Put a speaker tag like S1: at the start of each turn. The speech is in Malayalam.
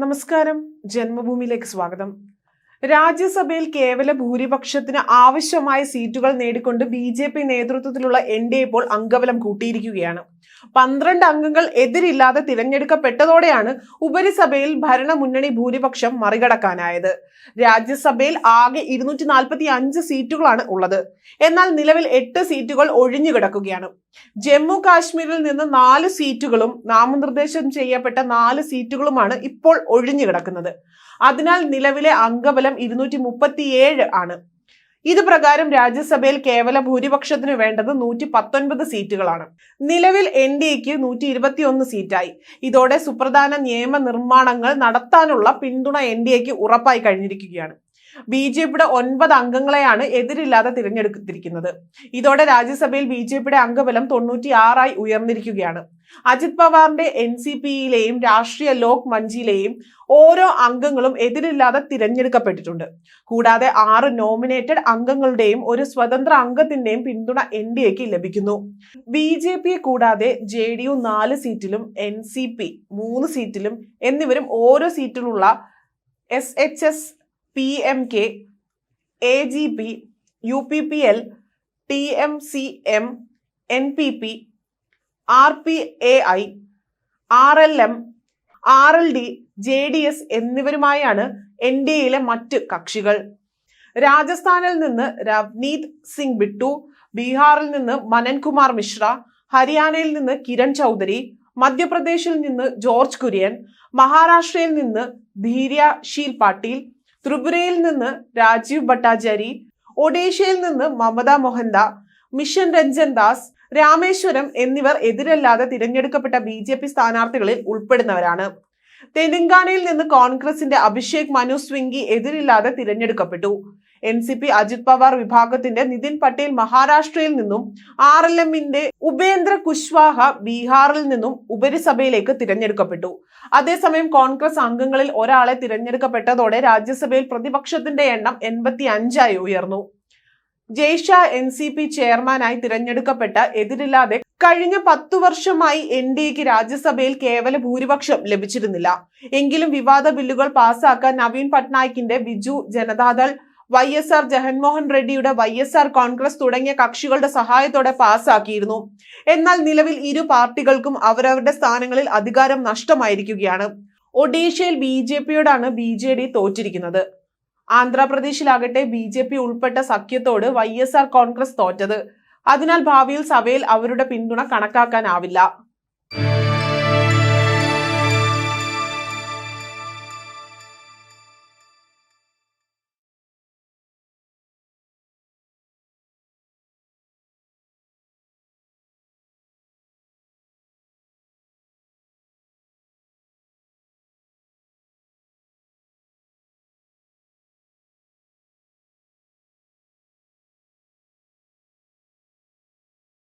S1: നമസ്കാരം. ജന്മഭൂമിയിലേക്ക് സ്വാഗതം. രാജ്യസഭയിൽ കേവല ഭൂരിപക്ഷത്തിന് ആവശ്യമായ സീറ്റുകൾ നേടിക്കൊണ്ട് ബി ജെ പി നേതൃത്വത്തിലുള്ള എൻ ഡി എ ഇപ്പോൾ അംഗബലം കൂട്ടിയിരിക്കുകയാണ്. പന്ത്രണ്ട് അംഗങ്ങൾ എതിരില്ലാതെ തിരഞ്ഞെടുക്കപ്പെട്ടതോടെയാണ് ഉപരിസഭയിൽ ഭരണമുന്നണി ഭൂരിപക്ഷം മറികടക്കാനായത്. രാജ്യസഭയിൽ ആകെ ഇരുന്നൂറ്റി നാൽപ്പത്തി അഞ്ച് സീറ്റുകളാണ് ഉള്ളത്. എന്നാൽ നിലവിൽ എട്ട് സീറ്റുകൾ ഒഴിഞ്ഞു കിടക്കുകയാണ്. ജമ്മു കാശ്മീരിൽ നിന്ന് നാല് സീറ്റുകളും നാമനിർദ്ദേശം ചെയ്യപ്പെട്ട നാല് സീറ്റുകളുമാണ് ഇപ്പോൾ ഒഴിഞ്ഞു കിടക്കുന്നത്. അതിനാൽ നിലവിലെ അംഗബലം ഇരുന്നൂറ്റി മുപ്പത്തിയേഴ് ആണ്. ഇത് പ്രകാരം രാജ്യസഭയിൽ കേവല ഭൂരിപക്ഷത്തിന് വേണ്ടത് നൂറ്റി പത്തൊൻപത് സീറ്റുകളാണ്. നിലവിൽ എൻ ഡി എക്ക് നൂറ്റി ഇരുപത്തി ഒന്ന് സീറ്റായി. ഇതോടെ സുപ്രധാന നിയമനിർമ്മാണങ്ങൾ നടത്താനുള്ള പിന്തുണ എൻ ഡി എക്ക് ഉറപ്പായി കഴിഞ്ഞിരിക്കുകയാണ്. ബി ജെ പിയുടെ ഒൻപത് അംഗങ്ങളെയാണ് എതിരില്ലാതെ തിരഞ്ഞെടുത്തിരിക്കുന്നത്. ഇതോടെ രാജ്യസഭയിൽ ബി ജെ പിയുടെ അംഗബലം തൊണ്ണൂറ്റി ആറായി ഉയർന്നിരിക്കുകയാണ്. അജിത് പവാറിന്റെ എൻ സി പിയിലെയും രാഷ്ട്രീയ ലോക് മഞ്ചിയിലെയും ഓരോ അംഗങ്ങളും എതിരില്ലാതെ തിരഞ്ഞെടുക്കപ്പെട്ടിട്ടുണ്ട്. കൂടാതെ ആറ് നോമിനേറ്റഡ് അംഗങ്ങളുടെയും ഒരു സ്വതന്ത്ര അംഗത്തിന്റെയും പിന്തുണ എൻ ഡി എക്ക് ലഭിക്കുന്നു. ബി ജെ പിയെ കൂടാതെ ജെ ഡി യു നാല് സീറ്റിലും എൻ സി പി മൂന്ന് സീറ്റിലും എന്നിവരും ഓരോ സീറ്റിലുള്ള S H S P M K A G P U P P L T M C M N P P R P A I R L M R L D J D S എന്നിവരുമായാണ് N D എയിലെ മറ്റ് കക്ഷികൾ. രാജസ്ഥാനിൽ നിന്ന് രവ്നീത് സിംഗ് ബിട്ടു ബീഹാറിൽ നിന്ന് മനൻകുമാർ മിശ്ര ഹരിയാനയിൽ നിന്ന് കിരൺ ചൗധരി മധ്യപ്രദേശിൽ നിന്ന് ജോർജ് കുര്യൻ മഹാരാഷ്ട്രയിൽ നിന്ന് ധീര്യ ഷീൽ പാട്ടീൽ ത്രിപുരയിൽ നിന്ന് രാജീവ് ഭട്ടാചാരി ഒഡീഷയിൽ നിന്ന് മമത മോഹൻദ മിഷൻ രഞ്ജൻ ദാസ് രാമേശ്വരം എന്നിവർ എതിരല്ലാതെ തിരഞ്ഞെടുക്കപ്പെട്ട ബി ജെ പി സ്ഥാനാർത്ഥികളിൽ ഉൾപ്പെടുന്നവരാണ്. തെലങ്കാനയിൽ നിന്ന് കോൺഗ്രസിന്റെ അഭിഷേക് മനു സ്വിംഗി എതിരില്ലാതെ തിരഞ്ഞെടുക്കപ്പെട്ടു. N C P Ajit Pawar വിഭാഗത്തിന്റെ നിതിൻ പട്ടേൽ മഹാരാഷ്ട്രയിൽ നിന്നും ആർ എൽ എമ്മിന്റെ ഉപേന്ദ്ര കുശ്വാഹ ബീഹാറിൽ നിന്നും ഉപരിസഭയിലേക്ക് തിരഞ്ഞെടുക്കപ്പെട്ടു. അതേസമയം കോൺഗ്രസ് അംഗങ്ങളിൽ ഒരാളെ തിരഞ്ഞെടുക്കപ്പെട്ടതോടെ രാജ്യസഭയിൽ പ്രതിപക്ഷത്തിന്റെ എണ്ണം എൺപത്തി അഞ്ചായി ഉയർന്നു. ജയ്ഷ എൻ സി പി ചെയർമാനായി തിരഞ്ഞെടുക്കപ്പെട്ട എതിരില്ലാതെ കഴിഞ്ഞ പത്തു വർഷമായി എൻ ഡി എക്ക് രാജ്യസഭയിൽ കേവല ഭൂരിപക്ഷം ലഭിച്ചിരുന്നില്ല. എങ്കിലും വിവാദ ബില്ലുകൾ പാസാക്കാൻ Naveen പട്നായിക്കിന്റെ Biju Janata Dal Y S R Jaganmohan റെഡ്ഡിയുടെ Y S R Congress തുടങ്ങിയ കക്ഷികളുടെ സഹായത്തോടെ പാസാക്കിയിരുന്നു എന്നാൽ നിലവിൽ ഇരു പാർട്ടികൾക്കും അവരവരുടെ സ്ഥാനങ്ങളിൽ അധികാരം നഷ്ടമായിരിക്കുകയാണ്. ഒഡീഷയിൽ ബി ജെ പിയോടാണ് ബി ജെ ഡി തോറ്റിരിക്കുന്നത്. ആന്ധ്രാപ്രദേശിലാകട്ടെ ബി ജെ പി ഉൾപ്പെട്ട സഖ്യത്തോട് വൈ എസ് ആർ കോൺഗ്രസ് തോറ്റത്. അതിനാൽ ഭാവിയിൽ സഭയിൽ അവരുടെ പിന്തുണ കണക്കാക്കാനാവില്ല.